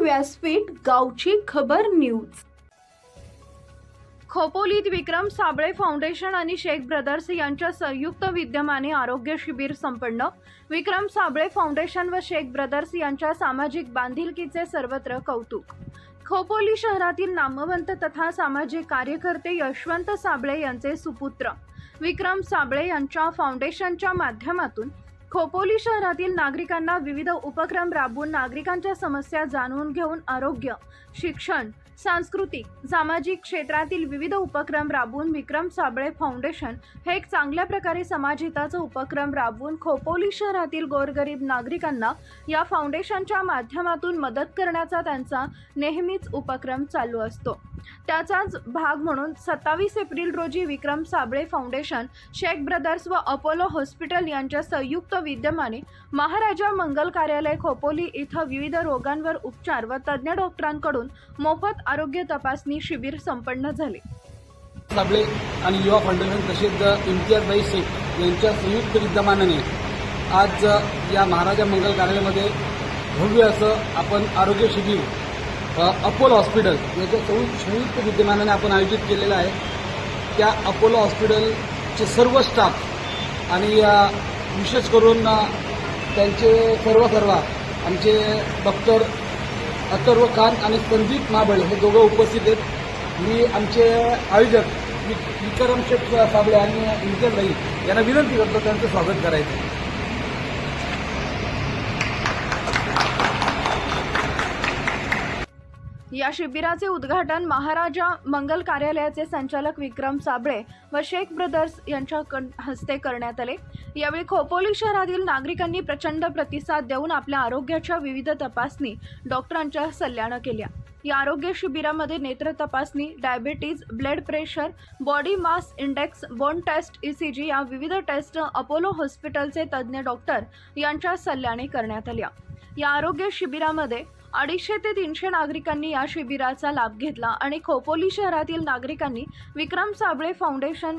व्यासपीठ गावची खबर न्यूज. खोपोलीत विक्रम साबळे फाउंडेशन आणि शेख ब्रदर्स यांच्या संयुक्त विद्यमाने आरोग्य शिबिर संपन्न. विक्रम साबळे फाउंडेशन व शेख ब्रदर्स यांच्या सामाजिक बांधिलकीचे सर्वत्र कौतुक. खोपोली शहरातील नामवंत तथा सामाजिक कार्यकर्ते यशवंत साबळे यांचे सुपुत्र. विक्रम साबळे यांच्या फाउंडेशनच्या माध्यमातून खोपोली शहरातील नागरिकांना विविध उपक्रम राबवून नागरिकांच्या समस्या जाणून घेऊन आरोग्य शिक्षण सांस्कृतिक सामाजिक क्षेत्रातील विविध उपक्रम राबवून विक्रम साबळे फाउंडेशन हे एक चांगल्या प्रकारे समाजहिताचा उपक्रम राबवून खोपोली शहरातील गोरगरीब नागरिकांना या फाउंडेशनच्या माध्यमातून मदत करण्याचा त्यांचा नेहमीच उपक्रम चालू असतो. त्याचाच भाग म्हणून सत्तावीस एप्रिल रोजी विक्रम साबळे फाउंडेशन शेख ब्रदर्स व अपोलो हॉस्पिटल यांच्या संयुक्त विद्यमाने महाराजा मंगल कार्यालय खोपोली इथं विविध रोगांवर उपचार व तज्ज्ञ डॉक्टरांकडून मोफत आरोग्य तपासणी शिबिर संपन्न झाले. साबळे आणि युवा फाउंडेशन तसेच इम्तियाजबाई शेख यांच्या संयुक्त विद्यमानाने आज या महाराजा मंगल कार्यालयामध्ये भव्य असं आपण आरोग्य शिबिर अपोलो हॉस्पिटल याच्या संयु- संयुक्त विद्यमानाने आपण आयोजित केलेलं आहे. त्या अपोलो हॉस्पिटलचे सर्व स्टाफ आणि विशेष करून त्यांचे सर्व सर्व आमचे डॉक्टर अथर्व खान आणि संदीप महाबळे हे दोघं उपस्थित आहेत. मी आमचे आयोजक विक्रम शेठ साबळे आणि इंजनबाई यांना विनंती करतो त्यांचं स्वागत करायचं. या शिबिराचे उद्घाटन महाराजा मंगल कार्यालयाचे संचालक विक्रम साबळे व शेख ब्रदर्स यांच्या हस्ते करण्यात आले. यावेळी खोपोली शहरातील नागरिकांनी प्रचंड प्रतिसाद देऊन आपल्या आरोग्याच्या विविध तपासणी डॉक्टरांच्या सल्ल्यानं केल्या. या आरोग्य शिबिरामध्ये नेत्र तपासणी diabetes blood pressure body mass index bone test ECG या विविध टेस्ट अपोलो हॉस्पिटलचे तज्ज्ञ डॉक्टर यांच्या सल्ल्याने करण्यात आल्या. या आरोग्य शिबिरामध्ये अडीचशे ते तीनशे नागरिकांनी या शिबिराचा लाभ घेतला आणि खोपोली शहरातील नागरिकांनी विक्रम साबळे फाउंडेशन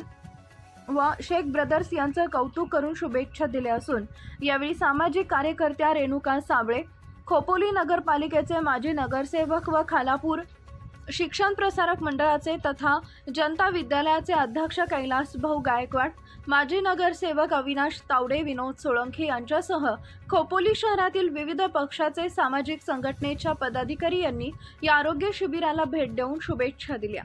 व शेख ब्रदर्स यांचं कौतुक करून शुभेच्छा दिल्या असून यावेळी सामाजिक कार्यकर्त्या रेणुका साबळे खोपोली नगरपालिकेचे माजी नगरसेवक व खालापूर शिक्षण प्रसारक मंडळाचे तथा जनता विद्यालयाचे अध्यक्ष कैलास भाऊ गायकवाड माजी नगरसेवक अविनाश तावडे विनोद सोळंखे यांच्यासह खोपोली शहरातील विविध पक्षाचे सामाजिक संघटनेच्या पदाधिकारी यांनी या आरोग्य शिबिराला भेट देऊन शुभेच्छा दिल्या.